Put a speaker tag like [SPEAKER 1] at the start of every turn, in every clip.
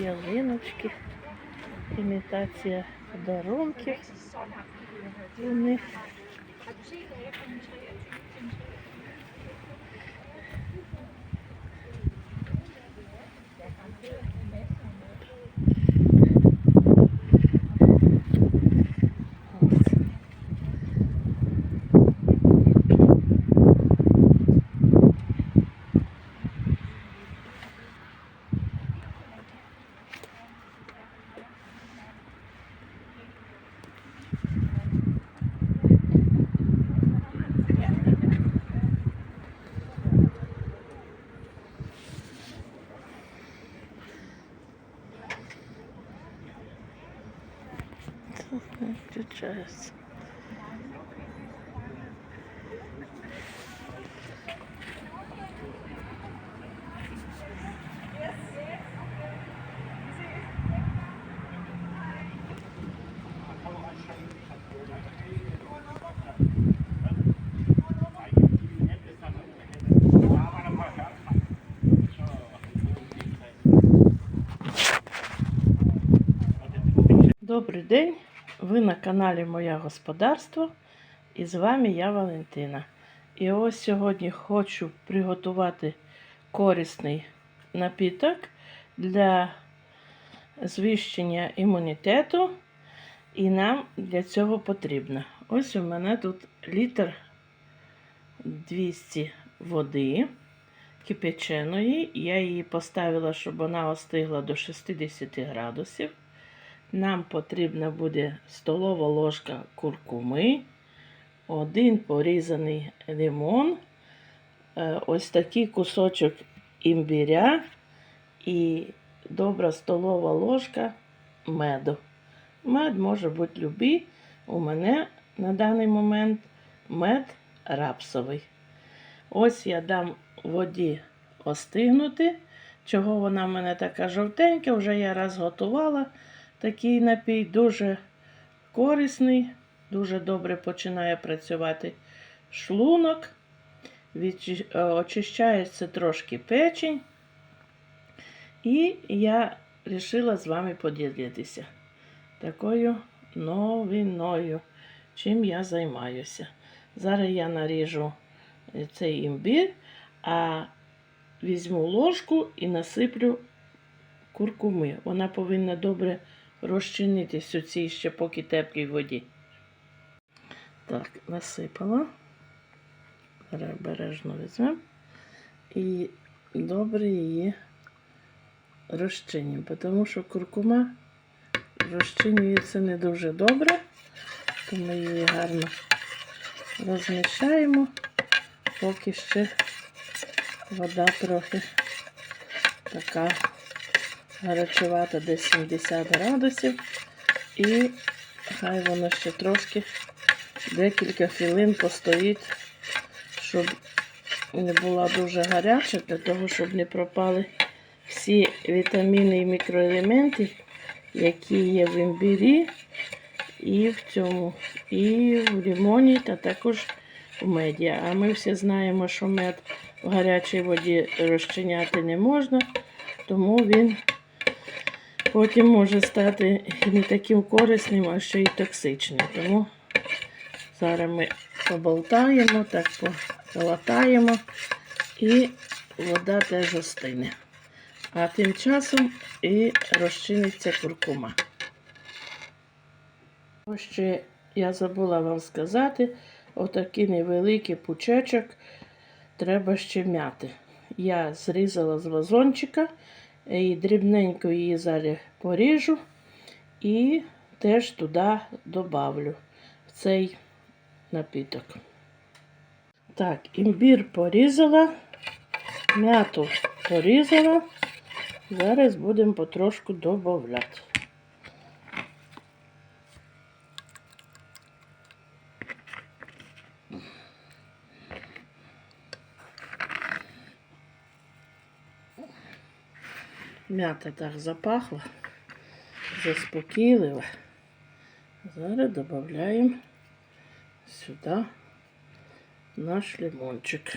[SPEAKER 1] ялиночки, імітація подарунків у них. Ось. Не включается. Добрий день! Ви на каналі Моє Господарство і з вами я Валентина. І ось сьогодні хочу приготувати корисний напіток для звищення імунітету. І нам для цього потрібно. Ось у мене тут літр 200 води кипяченої. Я її поставила, щоб вона остигла до 60 градусів. Нам потрібна буде столова ложка куркуми, один порізаний лимон, е, ось такий кусочок імбиря і добра столова ложка меду. Мед може бути любий. У мене на даний момент мед рапсовий. Ось я дам воді остигнути. Чого вона в мене така жовтенька, вже я раз готувала. Такий напій дуже корисний, дуже добре починає працювати шлунок, е, очищається трошки печень. І я вирішила з вами поділитися такою новиною, чим я займаюся. Зараз я наріжу цей імбір, а візьму ложку і насиплю куркуми. Вона повинна добре розчинитись у цій ще поки теплій воді. Так, насипала. Обережно візьмемо. І добре її розчинимо, тому що куркума розчинюється не дуже добре, тому її гарно розмішаємо, поки ще вода трохи така гарячувата десь 70 градусів. І хай воно ще трошки декілька хвилин постоїть, щоб не була дуже гаряча, для того, щоб не пропали всі вітаміни і мікроелементи, які є в імбірі, і в цьому, і в лимоні, та також в меді. А ми всі знаємо, що мед в гарячій воді розчиняти не можна, тому він потім може стати не таким корисним, а ще й токсичним. Тому зараз ми поболтаємо, так поколотаємо і вода теж остине. А тим часом і розчиниться куркума. Ось ще я забула вам сказати, отакий невеликий пучечок треба ще м'яти. Я зрізала з вазончика і дрібненько її зараз поріжу і теж туди добавлю в цей напіток. Так, імбір порізала, м'яту порізала. Зараз будемо потрошку додавати. М'ята так запахла, заспокійлива. Зараз додаємо сюди наш лимончик.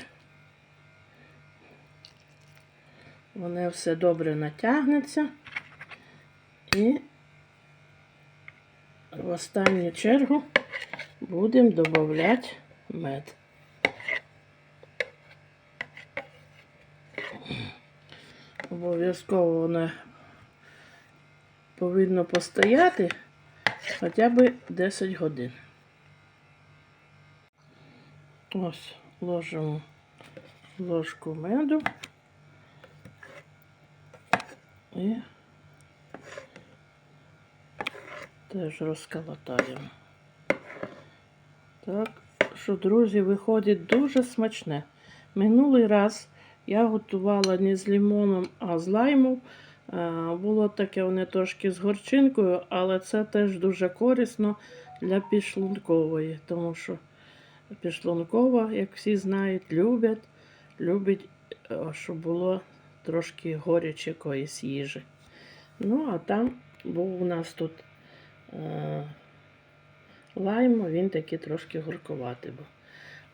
[SPEAKER 1] Воно все добре натягнеться І в останню чергу будемо додавати мед. Обов'язково воно повинно постояти хоча б 10 годин. Ось ложимо ложку меду і теж розколотаємо. Так, що, друзі, виходить дуже смачне. Минулий раз я готувала не з лимоном, а з лаймом. Е, Було таке вони трошки з горчинкою, але це теж дуже корисно для підшлункової, тому що підшлункова, як всі знають, люблять, любить, е, щоб було трошки горяче якоїсь їжі. Ну, а там був у нас тут е, лайм, він такий трошки горкуватий був.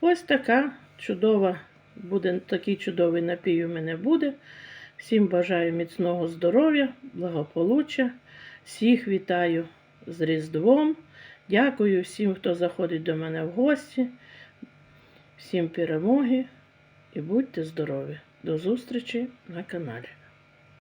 [SPEAKER 1] Ось така чудова, буде, такий чудовий напій у мене буде. Всім бажаю міцного здоров'я, благополуччя. Всіх вітаю з Різдвом. Дякую всім, хто заходить до мене в гості. Всім перемоги і будьте здорові. До зустрічі на каналі.